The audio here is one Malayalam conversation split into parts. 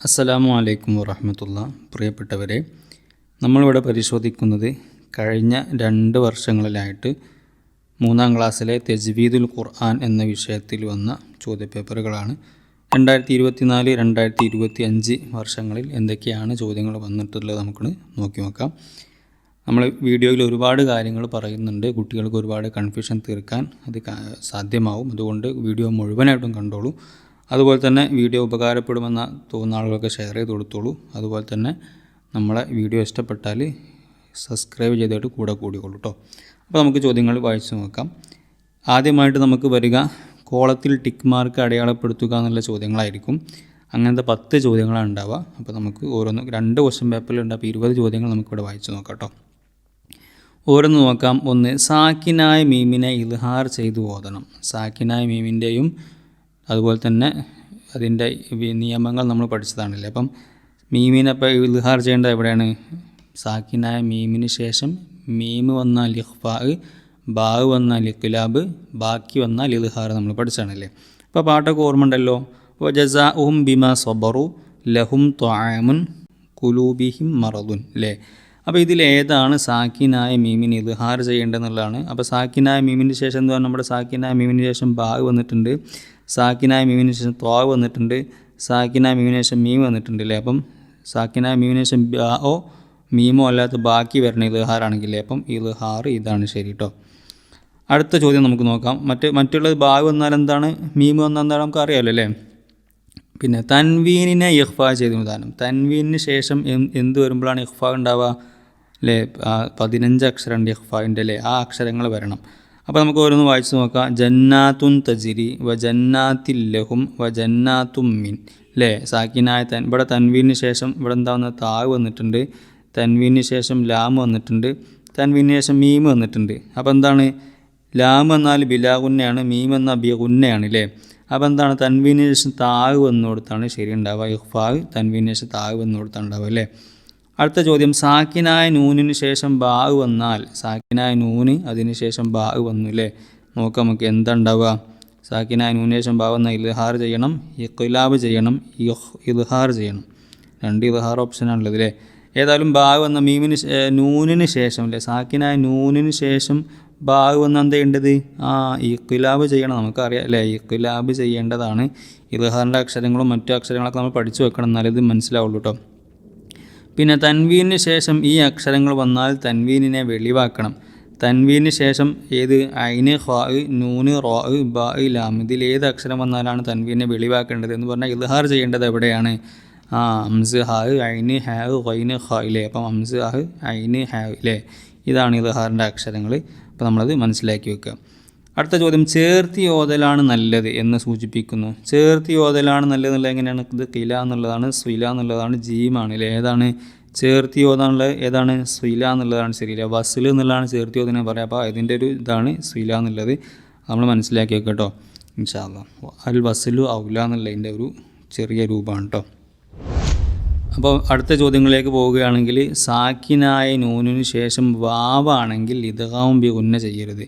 അസ്സലാമു അലൈക്കും വറഹമത്തുള്ള. പ്രിയപ്പെട്ടവരെ നമ്മളിവിടെ പരിശോധിക്കുന്നത് കഴിഞ്ഞ രണ്ട് വർഷങ്ങളിലായിട്ട് മൂന്നാം ക്ലാസ്സിലെ തെജ്വീദുൽ ഖുർആൻ എന്ന വിഷയത്തിൽ വന്ന ചോദ്യപേപ്പറുകളാണ്. രണ്ടായിരത്തി ഇരുപത്തിനാല് രണ്ടായിരത്തി ഇരുപത്തി അഞ്ച് വർഷങ്ങളിൽ എന്തൊക്കെയാണ് ചോദ്യങ്ങൾ വന്നിട്ടുള്ളത് നമുക്ക് നോക്കി നോക്കാം. നമ്മൾ വീഡിയോയിൽ ഒരുപാട് കാര്യങ്ങൾ പറയുന്നുണ്ട്. കുട്ടികൾക്ക് ഒരുപാട് കൺഫ്യൂഷൻ തീർക്കാൻ അത് സാധ്യമാവും. അതുകൊണ്ട് വീഡിയോ മുഴുവനായിട്ടും കണ്ടോളൂ. അതുപോലെ തന്നെ വീഡിയോ ഉപകാരപ്പെടുമെന്ന തോന്നുന്ന ആളുകൾക്ക് ഷെയർ ചെയ്ത് കൊടുത്തോളൂ. അതുപോലെ തന്നെ നമ്മളെ വീഡിയോ ഇഷ്ടപ്പെട്ടാൽ സബ്സ്ക്രൈബ് ചെയ്തിട്ട് കൂടെ കൂടിക്കൊള്ളൂ കേട്ടോ അപ്പോൾ നമുക്ക് ചോദ്യങ്ങൾ വായിച്ചു നോക്കാം. ആദ്യമായിട്ട് നമുക്ക് വരിക കോളത്തിൽ ടിക്ക് മാർക്ക് അടയാളപ്പെടുത്തുക എന്നുള്ള ചോദ്യങ്ങളായിരിക്കും. അങ്ങനത്തെ പത്ത് ചോദ്യങ്ങളാണ് ഉണ്ടാവുക. അപ്പോൾ നമുക്ക് ഓരോന്ന് രണ്ട് ക്വസ്റ്റ്യൻ പേപ്പറിലുണ്ട് അപ്പോൾ ഇരുപത് ചോദ്യങ്ങൾ നമുക്കിവിടെ വായിച്ചു നോക്കാം കേട്ടോ ഓരോന്ന് നോക്കാം. ഒന്ന് സാക്കിനായ മീമിനെ ഇൽഹാർ ചെയ്തു ഓതണം. സാക്കിനായ മീമിന്റെയും അതുപോലെ തന്നെ അതിന്റെ നിയമങ്ങൾ നമ്മൾ പഠിച്ചതാണല്ലേ. അപ്പം മീമിനെ ഇപ്പോൾ ഇൽഹാർ ചെയ്യേണ്ടത് എവിടെയാണ്? സാക്കിനായ മീമിന് ശേഷം മീമ് വന്നാൽ ഇഖ്ഫാ ബാവ് വന്നാൽ ഇഖ്ലാബ് ബാക്കി വന്നാൽ ഇൽഹാർ നമ്മൾ പഠിച്ചതാണല്ലേ. അപ്പോൾ പാട്ടൊക്കെ ഓർമ്മ ഉണ്ടല്ലോ അപ്പോൾ ജസാ ഉം ബിമ സൊബറു ലഹും ത്വാമുൻ കുലൂബിഹിം മറദുൻ അല്ലേ? അപ്പോൾ ഇതിൽ ഏതാണ് സാക്കിനായ മീമിന് ഇൽഹാർ ചെയ്യേണ്ടതെന്നുള്ളതാണ്. അപ്പോൾ സാക്കിനായ മീമിന് ശേഷം എന്താ നമ്മുടെ സാക്കിനായ മീമിന് ശേഷം ബാഗ് വന്നിട്ടുണ്ട്. സാക്കിനായ മീമിന് ശേഷം ത്വാ വന്നിട്ടുണ്ട്. സാക്കിനായ മീമിന് ശേഷം മീം വന്നിട്ടുണ്ട് അല്ലേ അപ്പം സാക്കിനായ മീമിന് ശേഷം ഓ മീമോ അല്ലാത്ത ബാക്കി വരണ ഇൽഹാറാണെങ്കിലേ അപ്പം ഇൽഹാർ ഇതാണ് ശരി കേട്ടോ അടുത്ത ചോദ്യം നമുക്ക് നോക്കാം. മറ്റ് മറ്റുള്ളത് ബാഗ് വന്നാൽ എന്താണ് മീമ് വന്നാൽ എന്താണ് നമുക്ക് അറിയാമല്ലോ അല്ലേ പിന്നെ തൻവീനിനെ ഇഹ്ഫ ചെയ്ത ഉദാഹരണം. തൻവീനിന് ശേഷം എന്ത് വരുമ്പോഴാണ് ഇഹ്ഫ ഉണ്ടാവുക? അല്ലേ പതിനഞ്ച് അക്ഷരമുണ്ട് ഇഹ്ഫാവിന്റെ അല്ലേ ആ അക്ഷരങ്ങൾ വരണം. അപ്പോൾ നമുക്ക് ഓരോന്ന് വായിച്ച് നോക്കാം. ജന്നാത്തുൻ തജിരി വ ജന്നാത്തിൽ ലഹും വ ജന്നാത്തും മിൻ അല്ലേ സാക്കിനായ തൻ ഇവിടെ തൻവീന് ശേഷം ഇവിടെ എന്താ വന്നത്? താവ് വന്നിട്ടുണ്ട്. തൻവീന് ശേഷം ലാം വന്നിട്ടുണ്ട്. തൻവീന് ശേഷം മീം വന്നിട്ടുണ്ട്. അപ്പോൾ എന്താണ്? ലാം എന്നാൽ ബിലാഗുന്നയാണ് മീം എന്നാൽ ബിയഗുന്നയാണ് അല്ലേ അപ്പോൾ എന്താണ്? തൻവീന് ശേഷം താഗ് വന്നുകൊടുത്താണ് ശരി ഉണ്ടാവുക ഇഹ്ഫാഗ് തൻവീന് ശേഷം താഗ് വന്നുകൊടുത്താണ് ഉണ്ടാവുക അല്ലേ അടുത്ത ചോദ്യം. സാക്കിനായ നൂനിന് ശേഷം ബാഗ് വന്നാൽ സാക്കിനായ നൂന് അതിന് ശേഷം ബാഗ് വന്നു അല്ലേ നോക്കാം നമുക്ക് എന്താ ഉണ്ടാവുക സാക്കിനായ നൂനിന് ശേഷം ബാഗ് വന്നാൽ ഇൽഹാർ ചെയ്യണം ഇഖ്ലാബ് ചെയ്യണം ഇൽഹാർ ചെയ്യണം. രണ്ട് ഇൽഹാർ ഓപ്ഷനാണുള്ളത് അല്ലേ ഏതായാലും ബാഗ് വന്ന മീമിന് നൂനിന് ശേഷം അല്ലേ സാക്കിനായ നൂനിന് ശേഷം ബാഗ് വന്ന എന്താ ചെയ്യേണ്ടത്? ആ ഇഖ്ലാബ് ചെയ്യണം. നമുക്കറിയാം അല്ലേ ഇഖ്ലാബ് ചെയ്യേണ്ടതാണ്. ഇൽഹാറിന്റെ അക്ഷരങ്ങളും മറ്റു അക്ഷരങ്ങളൊക്കെ നമ്മൾ പഠിച്ചു വെക്കണം എന്നാലേ ഇത് മനസ്സിലാവുള്ളൂ കേട്ടോ പിന്നെ തൻവീനു ശേഷം ഈ അക്ഷരങ്ങൾ വന്നാൽ തൻവീനിനെ വെളിവാക്കണം. തൻവീനു ശേഷം ഏത്? ഐന് ഖാ നൂന് റോ ബാ ലാം. ഇതിൽ ഏത് അക്ഷരം വന്നാലാണ് തൻവീനെ വെളിവാക്കേണ്ടത് എന്ന് പറഞ്ഞാൽ ഇൽഹാർ ചെയ്യേണ്ടത് എവിടെയാണ്? ആ അംസ് ഹാവ് ഐന് ഹാവ് വൈന് ഖാ ഇല്ലേ അപ്പം അംസ് ഹാവ് ഐന് ഹാവ് ഇല്ലേ ഇതാണ് ഇൽഹാറിന്റെ അക്ഷരങ്ങൾ. അപ്പോൾ നമ്മളത് മനസ്സിലാക്കി വെക്കുക. അടുത്ത ചോദ്യം ചേർത്തി ഓതലാണ് നല്ലത് എന്ന് സൂചിപ്പിക്കുന്നു. ചേർത്തി ഓതലാണ് നല്ലത് എന്നുള്ളത് എങ്ങനെയാണ്? ഇത് കില എന്നുള്ളതാണ് സ്വില എന്നുള്ളതാണ് ജീമാണ് അല്ലേ? ഏതാണ്? ചേർത്തി ഓതാനുള്ളത് ഏതാണ്? സ്വില എന്നുള്ളതാണ് ശരിയില്ല? വസിൽ എന്നുള്ളതാണ് ചേർത്തി ഓതിനെ പറയാം. അപ്പോൾ ഇതിന്റെ ഒരു ഇതാണ് സ്വില എന്നുള്ളത്. നമ്മൾ മനസ്സിലാക്കി കേട്ടോ. ഇൻഷാല്ല അൽ വസിലു ഔല എന്നുള്ളതിന്റെ ഒരു ചെറിയ രൂപമാണ് കേട്ടോ. അപ്പോൾ അടുത്ത ചോദ്യങ്ങളിലേക്ക് പോവുകയാണെങ്കിൽ സാക്കിനായ നൂനിന് ശേഷം വാവാണെങ്കിൽ ഇതാവും ബി ഉന്ന ചെയ്യരുത്.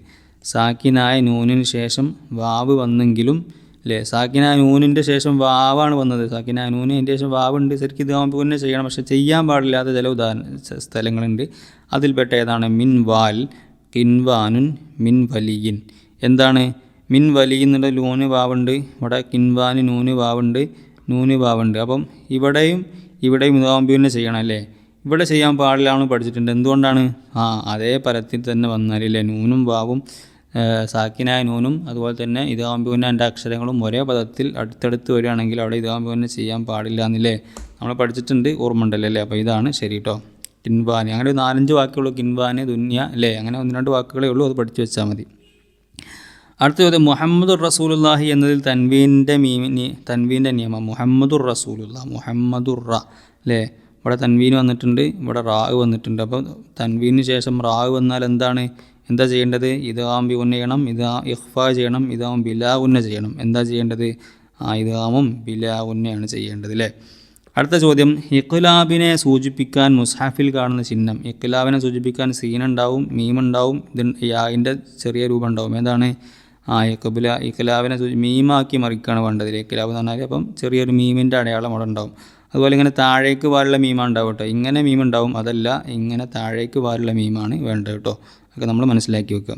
സാക്കിനായ നൂനിന് ശേഷം വാവ് വന്നെങ്കിലും അല്ലേ സാക്കിനായ നൂനിന്റെ ശേഷം വാവാണ് വന്നത്. സാക്കിനായ നൂന് അതിന്റെ ശേഷം വാവുണ്ട്. ശരിക്കും ഇത് ആകുമ്പോൾ പിന്നെ ചെയ്യണം. പക്ഷേ ചെയ്യാൻ പാടില്ലാത്ത ചില ഉദാഹരണ സ്ഥലങ്ങളുണ്ട്. അതിൽപ്പെട്ട ഏതാണ്? മിൻ വാൽ കിൻവാനുൻ മിൻ വലിയിൻ എന്താണ്? മിൻ വലി എന്നുള്ള ലൂന് വാവുണ്ട്. ഇവിടെ കിൻവാന് നൂന് വാവുണ്ട്. നൂന് വാവുണ്ട്. അപ്പം ഇവിടെയും ഇവിടെയും ഇതാകുമ്പോൾ ചെയ്യണം അല്ലേ? ഇവിടെ ചെയ്യാൻ പാടില്ല എന്ന് പഠിച്ചിട്ടുണ്ട്. എന്തുകൊണ്ടാണ്? ആ അതേ പരത്തിൽ തന്നെ വന്നാലില്ലേ നൂനും വാവും സാക്കിനായ നൂനും അതുപോലെ തന്നെ ഇതാകുമ്പോൾ എന്റെ അക്ഷരങ്ങളും ഒരേ പദത്തിൽ അടുത്തടുത്ത് വരികയാണെങ്കിൽ അവിടെ ഇതാകുമ്പോൾ ചെയ്യാൻ പാടില്ല എന്നില്ലേ? നമ്മൾ പഠിച്ചിട്ടുണ്ട് ഓർമ്മ ഉണ്ടല്ലോ അല്ലേ? അപ്പോൾ ഇതാണ് ശരി കേട്ടോ കിൻവാനി. അങ്ങനെ ഒരു നാലഞ്ച് വാക്കുള്ളൂ കിൻവാന് ദുന്യ അല്ലേ അങ്ങനെ ഒന്ന് രണ്ട് വാക്കുകളേ ഉള്ളൂ. അത് പഠിച്ചു വെച്ചാൽ മതി. അടുത്ത ചോദ്യം. മുഹമ്മദുർ റസൂലുല്ലാഹി എന്നതിൽ തൻവീന്റെ മീമിനി തൻവീന്റെ നിയമം. മുഹമ്മദുർ റസൂലുള്ള മുഹമ്മദുർ റ അല്ലേ ഇവിടെ തൻവീൻ വന്നിട്ടുണ്ട്. ഇവിടെ റാഗ് വന്നിട്ടുണ്ട്. അപ്പോൾ തൻവീന് ശേഷം റാഗ് വന്നാൽ എന്താണ്? എന്താ ചെയ്യേണ്ടത്? ഇത് ബി ഉന്ന ചെയ്യണം ഇത് ഇഹ്ഫ ചെയ്യണം ഇതാവും ബിലാ ഉന്ന ചെയ്യണം. എന്താ ചെയ്യേണ്ടത്? ആ ഇതാമും ബിലാ ഉന്നയാണ് ചെയ്യേണ്ടത് അല്ലേ അടുത്ത ചോദ്യം ഇഖ്ലാബിനെ സൂചിപ്പിക്കാൻ മുസാഫിൽ കാണുന്ന ചിഹ്നം. ഇഖ്ലാബിനെ സൂചിപ്പിക്കാൻ സീനുണ്ടാവും മീമുണ്ടാവും ഇത് യാതിന്റെ ചെറിയ രൂപം ഉണ്ടാവും. ഏതാണ്? ആ ഇഖബുല ഇഖ്ലാബിനെ സൂചി മീമാക്കി മറിക്കുകയാണ് വേണ്ടത് ഇഖ്ലാബ് എന്ന് പറഞ്ഞാൽ അപ്പം ചെറിയൊരു മീമിന്റെ അടയാളം അവിടെ ഉണ്ടാവും. അതുപോലെ ഇങ്ങനെ താഴേക്ക് വാരുള്ള മീമാണ് ഉണ്ടാവും കേട്ടോ ഇങ്ങനെ മീം ഉണ്ടാവും അതല്ല ഇങ്ങനെ താഴേക്ക് വാരുള്ള മീമാണ് വേണ്ടത് കേട്ടോ. അതൊക്കെ നമ്മൾ മനസ്സിലാക്കി വെക്കുക.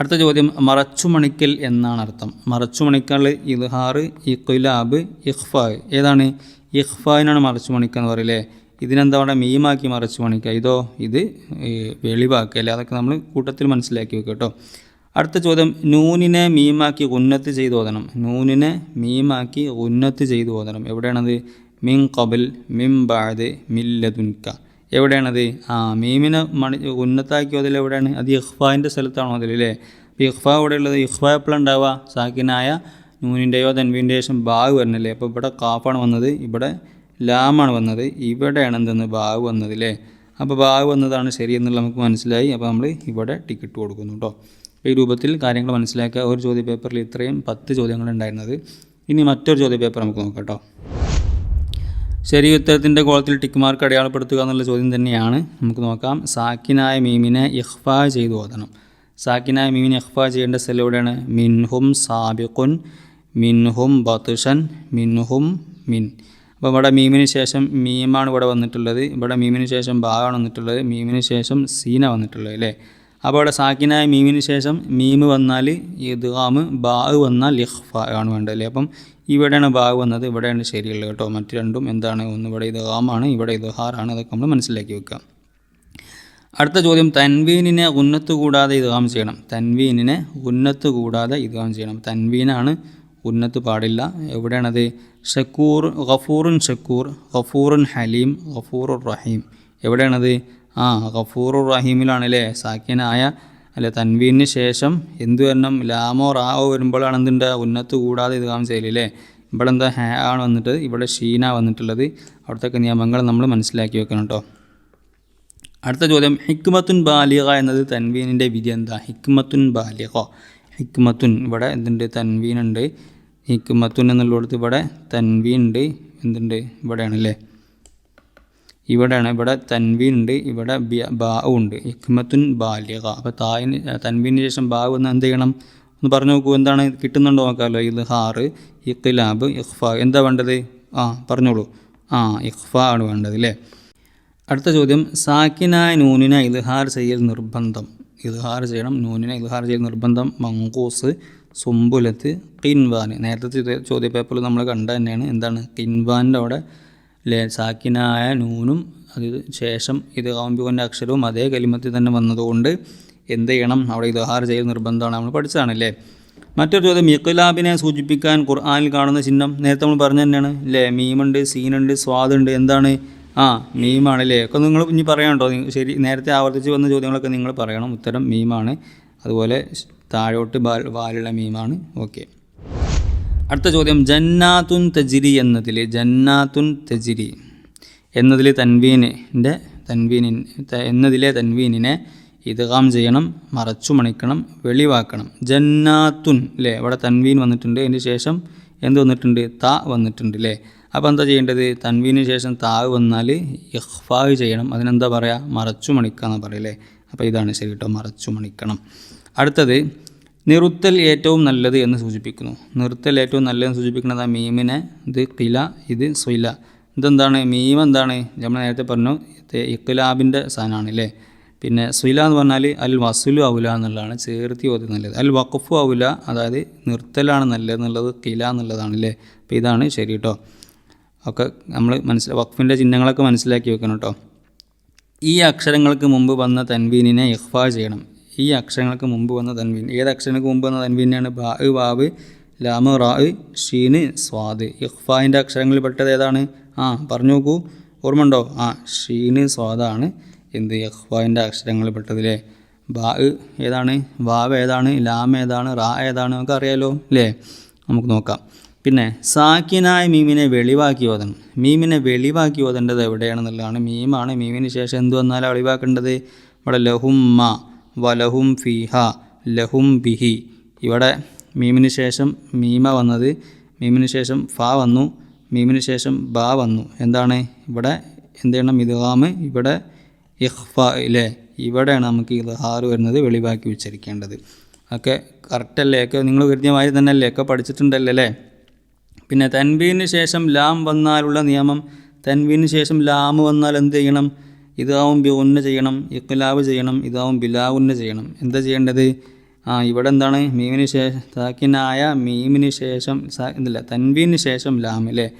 അടുത്ത ചോദ്യം മറച്ചുമണിക്കൽ എന്നാണ് അർത്ഥം. മറച്ചുമണിക്കൽ ഇൽഹാർ ഇഖ്ലാബ് ഇഖ്ഫ ഏതാണ്? ഇഖ്ഫായിനാണ് മറച്ചു മണിക്കുക എന്ന് പറയില്ലേ ഇതിനെന്താ പറയുക മീമാക്കി മറച്ചു മണിക്കുക ഇതോ ഇത് വെളിവാക്കുക അല്ലേ? അതൊക്കെ നമ്മൾ കൂട്ടത്തിൽ മനസ്സിലാക്കി വെക്കുക കേട്ടോ. അടുത്ത ചോദ്യം നൂനിനെ മീമാക്കി ഉന്നത്ത് ചെയ്തു ഓതണം. നൂനിനെ മീമാക്കി ഉന്നത്ത് ചെയ്തു ഓതണം. എവിടെയാണത്? മിൻ കബിൽ മിം ബാദ് മില്ലതുൻക. എവിടെയാണത്? ആ മീമിനെ മണി ഉന്നത്താക്കിയോ അതിൽ എവിടെയാണ്? അത് ഇഖ്ഫാന്റെ സ്ഥലത്താണോ അതിൽ അല്ലേ? അപ്പോൾ ഇഖ്ഫ ഇഖ്ഫ എപ്പോഴും ഉണ്ടാവുക? സാക്കിനായ നൂനിന്റെയോ തൻവിന്റെയോ ശേഷം ബാഗ് വരണല്ലേ? അപ്പോൾ ഇവിടെ കാഫാണ് വന്നത്. ഇവിടെ ലാമാണ് വന്നത്. ഇവിടെയാണ് എന്തെന്ന്? ബാഗ് വന്നത് അല്ലേ? അപ്പോൾ ബാഗ് വന്നതാണ് ശരി എന്നുള്ളത് നമുക്ക് മനസ്സിലായി. അപ്പോൾ നമ്മൾ ഇവിടെ ടിക്കറ്റ് കൊടുക്കുന്നു കേട്ടോ. ഈ രൂപത്തിൽ കാര്യങ്ങൾ മനസ്സിലാക്കുക. ഒരു ചോദ്യ പേപ്പറിൽ ഇത്രയും പത്ത് ചോദ്യങ്ങൾ ഉണ്ടായിരുന്നത്. ഇനി മറ്റൊരു ചോദ്യ പേപ്പർ നമുക്ക് നോക്കാം കേട്ടോ. ശരി ഉത്തരത്തിന്റെ കോളത്തിൽ ടിക്ക് മാർക്ക് അടയാളപ്പെടുത്തുക എന്നുള്ള ചോദ്യം തന്നെയാണ്. നമുക്ക് നോക്കാം. സാക്കിനായ മീമിനെ ഇഹ്ഫ ചെയ്ത് ഓതണം. സാക്കിനായ മീമിനെ ഇഹ്ഫ ചെയ്യേണ്ട സ്ഥലം എവിടെയാണ്? മിൻഹും സാബിഖുൻ മിൻഹും ബത്തുഷൻ മിൻഹും മിൻ. അപ്പോൾ ഇവിടെ മീമിന് ശേഷം മീമാണ് ഇവിടെ വന്നിട്ടുള്ളത്. ഇവിടെ മീമിന് ശേഷം ബാഗാണ് വന്നിട്ടുള്ളത്. മീമിന് ശേഷം സീന വന്നിട്ടുള്ളത് അല്ലേ? അപ്പോൾ ഇവിടെ സാക്കിനായ മീമിന് ശേഷം മീമ് വന്നാൽ ഇദ്ഗാമ് ബാഗ് വന്നാൽ ഇഹ്ഫ ആണ് വേണ്ടത് അല്ലേ? അപ്പം ഇവിടെയാണ് ബാഗ് വന്നത്. ഇവിടെയാണ് ശരിയുള്ളത് കേട്ടോ. മറ്റ് രണ്ടും എന്താണ്? ഒന്ന് ഇവിടെ ഇത് ആമാണ് ഇവിടെ ഇത് ഹാറാണ് അതൊക്കെ നമ്മൾ മനസ്സിലാക്കി വെക്കാം. അടുത്ത ചോദ്യം തൻവീനിനെ ഉന്നത്ത് കൂടാതെ ഇദ്ഗാം ചെയ്യണം. തൻവീനിനെ ഉന്നത്ത് കൂടാതെ ഇദ്ഗാം ചെയ്യണം. തൻവീനാണ് ഉന്നത്ത് പാടില്ല. എവിടെയാണത്? ഷക്കൂർ ഗഫൂറുൻ ഷക്കൂർ ഗഫൂറുൻ ഹലീം ഗഫൂറുർ റഹീം. എവിടെയാണത്? ആ ഗഫൂറുർ റഹീമിലാണല്ലേ. സാക്കിനായ അല്ലെ തൻവീന് ശേഷം എന്തു വരണം? ലാമോ റാവോ വരുമ്പോഴാണ് എന്തുണ്ട്? ഉന്നത്ത് കൂടാതെ ഇത് കാം ചെയ്യലല്ലേ ഇവിടെ എന്താ ഹേ ആണ് വന്നിട്ട്? ഇവിടെ ഷീന വന്നിട്ടുള്ളത്. അവിടുത്തെ നിയമങ്ങൾ നമ്മൾ മനസ്സിലാക്കി വെക്കണം കേട്ടോ. അടുത്ത ചോദ്യം ഹിക്മത്തുൻ ബാലിക എന്നത് തൻവീനിന്റെ വിധി എന്താ? ഹിക്മത്തുൻ ബാലിക ഹിക്മത്തുൻ ഇവിടെ എന്തുണ്ട്? തൻവീനുണ്ട്. ഹിക്മത്തുൻ എന്നുള്ളടത്ത് ഇവിടെ തൻവീൻ ഉണ്ട് എന്തുണ്ട്? ഇവിടെയാണ് അല്ലേ? ഇവിടെയാണ് ഇവിടെ തൻവീൻ ഉണ്ട് ഇവിടെ ബാ ഉണ്ട് ഹിക്മത്തുൻ ബാലിക അപ്പോൾ തായിന് തൻവീന് ശേഷം ബാ എന്ന് എന്ത് ചെയ്യണം? ഒന്ന് പറഞ്ഞു നോക്കൂ എന്താണ് കിട്ടുന്നുണ്ടോ നോക്കാമല്ലോ ഇത് ഹാറ് ഇഖ്ലാബ് ഇഖ്ഫ. എന്താ വേണ്ടത്? ആ പറഞ്ഞോളൂ. ആ ഇഖ്ഫ ആണ് വേണ്ടത് അല്ലേ അടുത്ത ചോദ്യം സാക്കിനായ നൂനിന ഇൽഹാർ ചെയ്യൽ നിർബന്ധം. ഇൽഹാർ ചെയ്യണം നൂനിന ഇൽഹാർ ചെയ്യൽ നിർബന്ധം. മങ്കൂസ് സുംബുലത്ത് കിൻവാൻ നേരത്തെ ചോദ്യ പേപ്പറിൽ നമ്മൾ കണ്ട തന്നെയാണ് എന്താണ്? കിൻവാന്റെ അവിടെ ലേ സാക്കിനായ നൂനും അതിന് ശേഷം ഇത് കാമ്പികൊന്റെ അക്ഷരവും അതേ കലിമത്തിൽ തന്നെ വന്നതുകൊണ്ട് എന്ത് ചെയ്യണം? അവിടെ ഇതഹാർ ചെയ്യൽ നിർബന്ധമാണ്. നമ്മൾ പഠിച്ചതാണല്ലേ? മറ്റൊരു ചോദ്യം ഇഖ്ലാബിനെ സൂചിപ്പിക്കാൻ ഖുർആാനിൽ കാണുന്ന ചിഹ്നം നേരത്തെ നമ്മൾ പറഞ്ഞു തന്നെയാണ്. അല്ലേ മീമുണ്ട് സീനുണ്ട് സ്വാദുണ്ട് എന്താണ്? ആ മീമാണ് അല്ലേ ഒക്കെ നിങ്ങൾ ഇനി പറയാണ്ടോ ശരി നേരത്തെ ആവർത്തിച്ച് വന്ന ചോദ്യങ്ങളൊക്കെ നിങ്ങൾ പറയണം. ഉത്തരം മീമാണ്. അതുപോലെ താഴോട്ട് വാലുള്ള മീമാണ്. ഓക്കെ. അടുത്ത ചോദ്യം ജന്നാത്തുൻ തജിരി എന്നതിൽ ജന്നാത്തുൻ തജിരി എന്നതിൽ തൻവീനിന്റെ തൻവീനിൻ എന്നതിലെ തൻവീനിനെ ഇദ്ഗാം ചെയ്യണം മറച്ചു മണിക്കണം വെളിവാക്കണം. ജന്നാത്തുൻ അല്ലേ ഇവിടെ തൻവീൻ വന്നിട്ടുണ്ട് അതിന് ശേഷം എന്ത് വന്നിട്ടുണ്ട്? ത വന്നിട്ടുണ്ട് അല്ലേ അപ്പോൾ എന്താ ചെയ്യേണ്ടത്? തൻവീന് ശേഷം താവ് വന്നാൽ ഇഹ്ഫായ് ചെയ്യണം. അതിനെന്താ പറയുക? മറച്ചു മണിക്കുക എന്നാ പറയല്ലേ അപ്പോൾ ഇതാണ് ശരി കേട്ടോ മറച്ചു മണിക്കണം. അടുത്തത് നിറുത്തൽ ഏറ്റവും നല്ലത് എന്ന് സൂചിപ്പിക്കുന്നു. നിർത്തൽ ഏറ്റവും നല്ലതെന്ന് സൂചിപ്പിക്കുന്നത് ആ മീമിനെ ഇത് കില ഇത് സ്വൈല ഇതെന്താണ്? മീം എന്താണ്? നമ്മൾ നേരത്തെ പറഞ്ഞു ഇഖ്ലാബിന്റെ സാധനമാണ് അല്ലേ? പിന്നെ സുല എന്ന് പറഞ്ഞാൽ അൽ വസുലു ഔല എന്നുള്ളതാണ് ചേർത്തി ഓതി നല്ലത്. അൽ വഖഫു ഔല അതായത് നിർത്തലാണ് നല്ലത് എന്നുള്ളത് കില എന്നുള്ളതാണ് അല്ലേ? അപ്പോൾ ഇതാണ് ശരി കേട്ടോ. ഒക്കെ നമ്മൾ മനസ്സിൽ വഖഫിന്റെ ചിഹ്നങ്ങളൊക്കെ മനസ്സിലാക്കി വെക്കണം കേട്ടോ. ഈ അക്ഷരങ്ങൾക്ക് മുമ്പ് വന്ന തൻവീനിനെ ഇഖ്ഫാ ചെയ്യണം. ഈ അക്ഷരങ്ങൾക്ക് മുമ്പ് വന്ന തൻവീൻ. ഏത് അക്ഷരങ്ങൾക്ക് മുമ്പ് വന്ന തൻവീനാണ്? ബാ വാവ് ലാമ റാ ഷീന് സ്വാദ് ഇഖ്ഫാന്റെ അക്ഷരങ്ങളിൽ പെട്ടത് ഏതാണ്? ആ പറഞ്ഞു നോക്കൂ. ഓർമ്മ ഉണ്ടോ ആ ഷീന് സ്വാദാണ് എന്ത് ഇഖ്ഫാന്റെ അക്ഷരങ്ങളിൽ പെട്ടതിലെ. ബാ ഏതാണ്? വാവ് ഏതാണ്? ലാം ഏതാണ്? റാ ഏതാണ്? നമുക്ക് അറിയാലോ അല്ലേ നമുക്ക് നോക്കാം. പിന്നെ സാക്കിനായ മീമിനെ വെളിവാക്കി ഓതണം മീമിനെ വെളിവാക്കി ഓതേണ്ടത് എവിടെയാണെന്നുള്ളതാണ് മീമാണ്. മീമിന് ശേഷം എന്ത് വന്നാലാണ് വെളിവാക്കേണ്ടത് ഇവിടെ ലഹുമ്മ വലഹും ഫീഹ ലഹും ബിഹി. ഇവിടെ മീമിന് ശേഷം മീമ വന്നത് മീമിന് ശേഷം ഫ വന്നു മീമിന് ശേഷം ബ വന്നു. എന്താണ് ഇവിടെ എന്ത് ചെയ്യണം ഇദ്ഗാമ് ഇവിടെ ഇഹ്ഫ ഇല്ലേ? ഇവിടെയാണ് നമുക്ക് ഇദ്ഹാർ വരുന്നത് വെളിവാക്കി ഉച്ചരിക്കേണ്ടത് ഒക്കെ കറക്റ്റല്ലേ ഒക്കെ നിങ്ങൾ കരുതിയ മാതിരി തന്നെ അല്ലേ ഒക്കെ പഠിച്ചിട്ടുണ്ടല്ലേ അല്ലേ? പിന്നെ തൻവീന് ശേഷം ലാം വന്നാലുള്ള നിയമം തൻവീന് ശേഷം ലാം വന്നാൽ എന്ത് ചെയ്യണം? ഇതാവും ബി ചെയ്യണം ഇഖ്ലാബ് ചെയ്യണം ഇതാവും ബിലാവുന്ന ചെയ്യണം. എന്താ ചെയ്യേണ്ടത്? ആ ഇവിടെ എന്താണ്? മീമിന് ശേഷം താക്കിനായ മീമിന് ശേഷം സാ ഇതില്ല തൻവീന് ശേഷം ലാം അല്ലേ?